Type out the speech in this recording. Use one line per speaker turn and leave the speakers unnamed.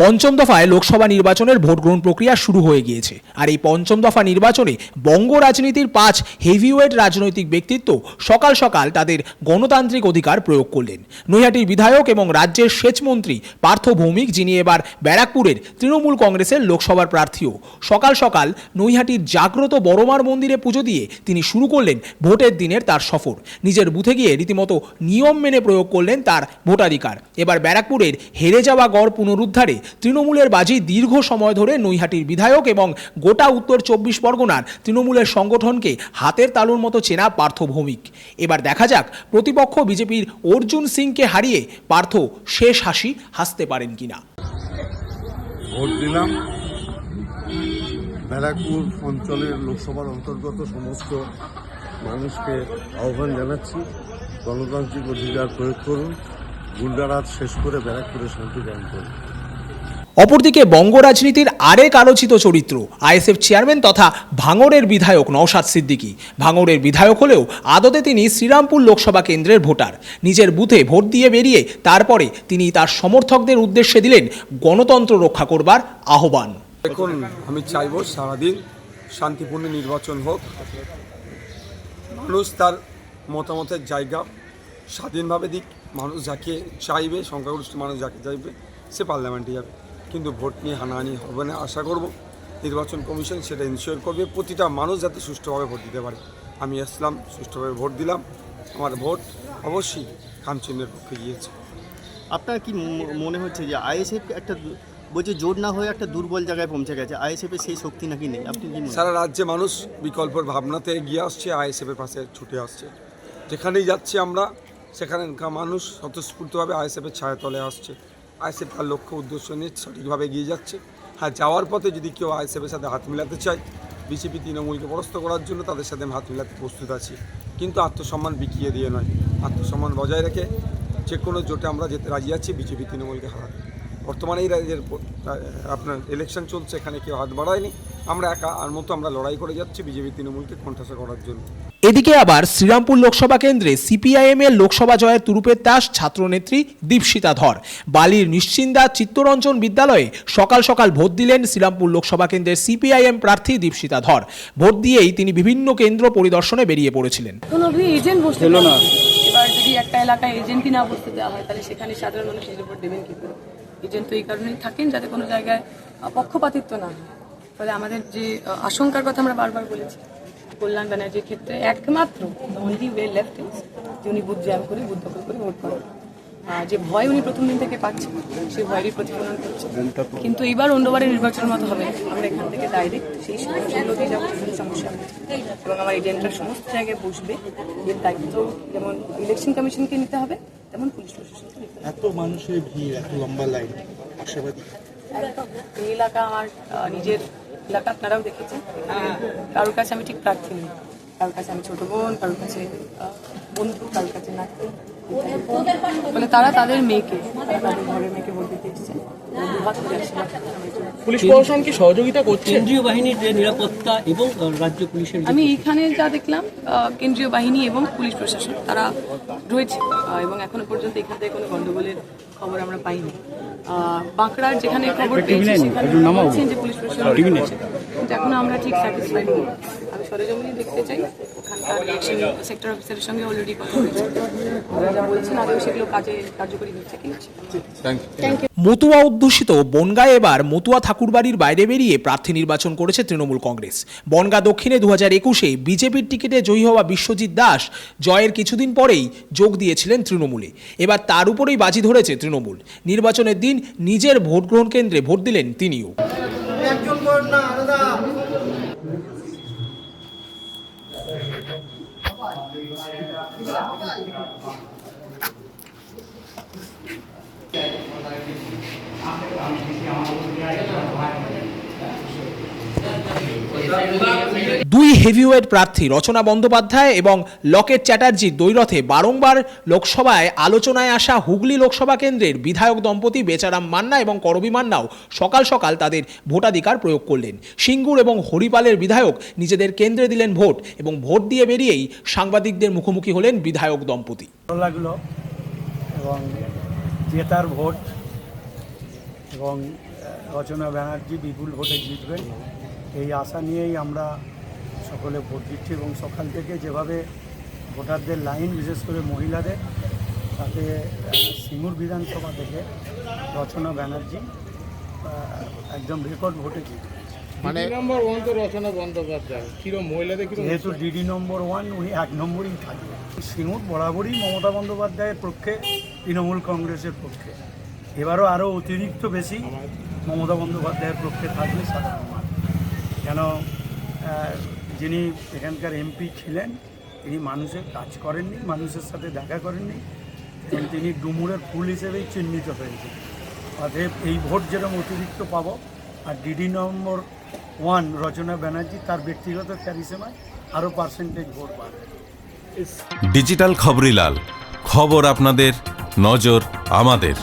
পঞ্চম দফায় লোকসভা নির্বাচনের ভোট গ্রহণ প্রক্রিয়া শুরু হয়ে গিয়েছে। আর এই পঞ্চম দফা নির্বাচনে বঙ্গ রাজনীতির পাঁচ হেভিওয়েট রাজনৈতিক ব্যক্তিত্ব সকাল সকাল তাদের গণতান্ত্রিক অধিকার প্রয়োগ করলেন। নৈহাটির বিধায়ক এবং রাজ্যের সেচমন্ত্রী পার্থ ভৌমিক, যিনি এবার ব্যারাকপুরের তৃণমূল কংগ্রেসের লোকসভার প্রার্থীও। সকাল সকাল নৈহাটির জাগ্রত বড়মার মন্দিরে পুজো দিয়ে তিনি শুরু করলেন ভোটের দিনের তার সফর। নিজের বুথে গিয়ে রীতিমতো নিয়ম মেনে প্রয়োগ করলেন তার ভোটাধিকার। এবার ব্যারাকপুরের হেরে যাওয়া গড় পুনরুদ্ধারে তৃণমূলের বাজি দীর্ঘ সময় ধরে নৈহাটির বিধায়ক এবং গোটা উত্তর চব্বিশ পরগনার তৃণমূলের সংগঠনকে হাতের তালুর মতো চেনা পার্থ ভৌমিক। এবার দেখা যাক প্রতিপক্ষ বিজেপির অর্জুন সিংকে হারিয়ে পার্থ শেষ হাসি হাসতে পারেন কিনা।
ব্যারাকপুর অঞ্চলের লোকসভার অন্তর্গত সমস্ত মানুষকে আহ্বান জানাচ্ছি। গণতান্ত্রিক অধিকার প্রয়োগ করুন। গুন্ডারাজ শেষ করে ব্যারাকপুরে শান্তি কায়েম করুন।
অপরদিকে বঙ্গ রাজনীতির আরেক আলোচিত চরিত্র, আইএসএফ চেয়ারম্যান তথা ভাঙড়ের বিধায়ক নওশাদ সিদ্দিকি। ভাঙড়ের বিধায়ক হলেও আদতে তিনি শ্রীরামপুর লোকসভা কেন্দ্রের ভোটার। নিজের বুথে ভোট দিয়ে বেরিয়ে তারপরে তিনি তার সমর্থকদের উদ্দেশ্যে দিলেন গণতন্ত্র রক্ষা করবার আহ্বান।
দেখুন, আমি চাইব সারাদিন শান্তিপূর্ণ নির্বাচন হোক। মানুষ তার মতামতের জায়গা স্বাধীনভাবে দিক। মানুষ যাকে চাইবে, সংখ্যাগরিষ্ঠ মানুষ যাকে চাইবে, সে পার্লামেন্টে যাবে। কিন্তু ভোট নিয়ে হানাহানি হবে না আশা করব। নির্বাচন কমিশন সেটা ইনশিওর করবে। প্রতিটা মানুষ যাতে সুষ্ঠুভাবে ভোট দিতে পারে। আমি আসলাম সুষ্ঠুভাবে ভোট দিলাম। আমার ভোট অবশ্যই খামচিহ্নের পক্ষে গিয়েছে।
আপনার কি মনে হচ্ছে যে আইএসএফ একটা বলছে জোর না হয়ে একটা দুর্বল জায়গায় পৌঁছে গেছে। আইএসএফের সেই শক্তি নাকি নেই? আপনি কি
সারা রাজ্যে মানুষ বিকল্পের ভাবনাতে এগিয়ে আসছে আইএসএফের পাশে ছুটে আসছে। যেখানেই যাচ্ছি আমরা সেখানকার মানুষ স্বতঃস্ফূর্তভাবে আইএসএফের ছায়াতলে আসছে। আইএসএফ তার লক্ষ্য উদ্দেশ্য নিয়ে সঠিকভাবে এগিয়ে যাচ্ছে। হ্যাঁ যাওয়ার পথে যদি কেউ আইএসএফের সাথে হাত মিলাতে চায় বিজেপি তৃণমূলকে পরাস্ত করার জন্য তাদের সাথে হাত মিলাতে প্রস্তুত আছি। কিন্তু আত্মসম্মান বিকিয়ে দিয়ে নয়। আত্মসম্মান বজায় রেখে যে কোনো জোটে আমরা যেতে রাজি আছি, বিজেপি তৃণমূলকে হারাতে। বর্তমানে এই রাজ্যের আপনার ইলেকশন চলছে, এখানে কেউ হাত বাড়ায়নি। আমরা একা আর মতো আমরা লড়াই করে যাচ্ছি বিজেপি তৃণমূলকে কণ্ঠাসা করার জন্য।
এদিকে আবার শ্রীরামপুর লোকসভা কেন্দ্রে সিপিআইএম এর লোকসভা জয়ের তুরুপের দাস ছাত্রনেত্রী দীপশিতা ধর। বালির নিশ্চিন্দা চিত্তরঞ্জন বিদ্যালয়ে সকাল সকাল ভোট দিলেন শ্রীরামপুর লোকসভা কেন্দ্রের সিপিআইএম প্রার্থী দীপশিতা ধর। ভোট দিয়েই তিনি বিভিন্ন কেন্দ্র পরিদর্শনে বেরিয়ে পড়েছিলেন।
কোনো এজেন্ট বসতে না। এবার যদি একটা এলাকায় এজেন্টই না বসতে দেওয়া হয় তাহলে সেখানে সাধারণ মানুষ নিজের উপর দেবেন কি করে? এজেন্ট তো এই কারণেই থাকেন যাতে কোনো জায়গায় পক্ষপাতিত্ব না হয়। ফলে আমাদের যে আশঙ্কার কথা আমরা বারবার বলেছি। কল্যাণ ব্যানার্জির ক্ষেত্রে একমাত্র অনলি ওয়ে লেফট ইজ যে উনি বুথ জ্যাম করে বুথ দখল করে ভোট করেন যে ভয় উনি প্রথম দিন থেকে পাচ্ছেন সেই ভয়েরই প্রতিফলন করছে। কিন্তু এইবার অন্যবারের নির্বাচনের মতো হবে। আমরা এখান থেকে ডাইরেক্ট সেই সমস্যাগুলোতেই যাব যেখানে সমস্যা এবং আমার এজেন্টরা সমস্ত জায়গায় বসবে। এর দায়িত্ব যেমন ইলেকশন কমিশনকে নিতে হবে তেমন পুলিশ প্রশাসনকে নিতে হবে।
এত মানুষের ভিড় এত লম্বা লাইন আশাবাদী।
এই এলাকা আমার নিজের এলাকা আপনারাও দেখেছেন? কারোর কাছে আমি ঠিক প্রার্থী নই। কারোর কাছে আমি ছোট বোন কারোর কাছে বন্ধু কারোর কাছে নাতি বলে তারা তাদের মেয়েকে তারা তাদের ঘরের মেয়েকে ভোট দিতে এসেছে।
পুলিশ প্রশাসন কি সহযোগিতা করছে?
কেন্দ্রীয় বাহিনীর যে নিরাপত্তা এবং রাজ্য পুলিশের
আমি এখানে যা দেখলাম আহ, কেন্দ্রীয় বাহিনী এবং পুলিশ প্রশাসন তারা রয়েছে এবং এখনও পর্যন্ত এখান থেকে কোনো গন্ডগোলের খবর আমরা পাইনি। বাঁকড়ার যেখানে খবর পেয়েছি সেখানে যে পুলিশ প্রশাসন এখন আমরা ঠিক স্যাটিসফাইড সরেজমিনে দেখতে চাই। ওখানকার ইলেকশন সেক্টর অফিসারের সঙ্গে অলরেডি কথা হয়েছে। যা বলছেন আদৌ সেগুলো কাজে কার্যকরী হচ্ছে কিনা
মতুয়া অধ্যুষিত বনগাঁ এবার মতুয়া ঠাকুরবাড়ির বাইরে বেরিয়ে প্রার্থী নির্বাচন করেছে তৃণমূল কংগ্রেস। বনগাঁ দক্ষিণে দু হাজার একুশে বিজেপির টিকিটে জয়ী হওয়া বিশ্বজিৎ দাস জয়ের কিছুদিন পরেই যোগ দিয়েছিলেন তৃণমূলে। এবার তার উপরেই বাজি ধরেছে তৃণমূল। নির্বাচনের দিন নিজের ভোট গ্রহণ কেন্দ্রে ভোট দিলেন তিনিও। দুই হেভিওয়েট প্রার্থী রচনা বন্দ্যোপাধ্যায় এবং লকেট চ্যাটার্জি দ্বৈরথে বারংবার লোকসভায় আলোচনায় আসা হুগলি লোকসভা কেন্দ্রের বিধায়ক দম্পতি বেচারাম মান্না এবং করবি মান্নাও সকাল সকাল তাদের ভোটাধিকার প্রয়োগ করলেন। সিঙ্গুর এবং হরিপালের বিধায়ক নিজেদের কেন্দ্রে দিলেন ভোট এবং ভোট দিয়ে বেরিয়েই সাংবাদিকদের মুখোমুখি হলেন বিধায়ক দম্পতি।
লাগল এবং জেতার ভোট এবং রচনা ব্যানার্জি বিপুল ভোটে জিতবেন। এই আশা নিয়েই আমরা সকলে ভোট দিচ্ছি এবং সকাল থেকে যেভাবে ভোটারদের লাইন বিশেষ করে মহিলাদের তাতে সিঙ্গুর বিধানসভা থেকে রচনা ব্যানার্জি একদম রেকর্ড ভোটে জিতবেন।
মানে নম্বর ওয়ান তো রচনা বন্দ্যোপাধ্যায়। কিরম মহিলাদের কিরম
যেহেতু ডিডি নম্বর ওয়ান উনি এক নম্বরই থাকবেন। সিঙ্গুর বরাবরই মমতা বন্দ্যোপাধ্যায়ের পক্ষে তৃণমূল কংগ্রেসের পক্ষে। এবারও আরও অতিরিক্ত বেশি মমতা বন্দ্যোপাধ্যায়ের পক্ষে থাকবে সাধারণ মানুষ। কেন যিনি এখানকার এমপি ছিলেন, তিনি মানুষের কাজ করেননি, মানুষের সাথে দেখা করেননি তিনি ডুমুরের ফুল হিসেবেই চিহ্নিত হয়েছে। অতএব এই ভোট যেরকম অতিরিক্ত পাব, আর ডিডি নম্বর ওয়ান রচনা ব্যানার্জি তার ব্যক্তিগত ক্যারিসেমায় আরও পার্সেন্টেজ ভোট বাড়বে।
ডিজিটাল খবরিলাল খবর আপনাদের, নজর আমাদের।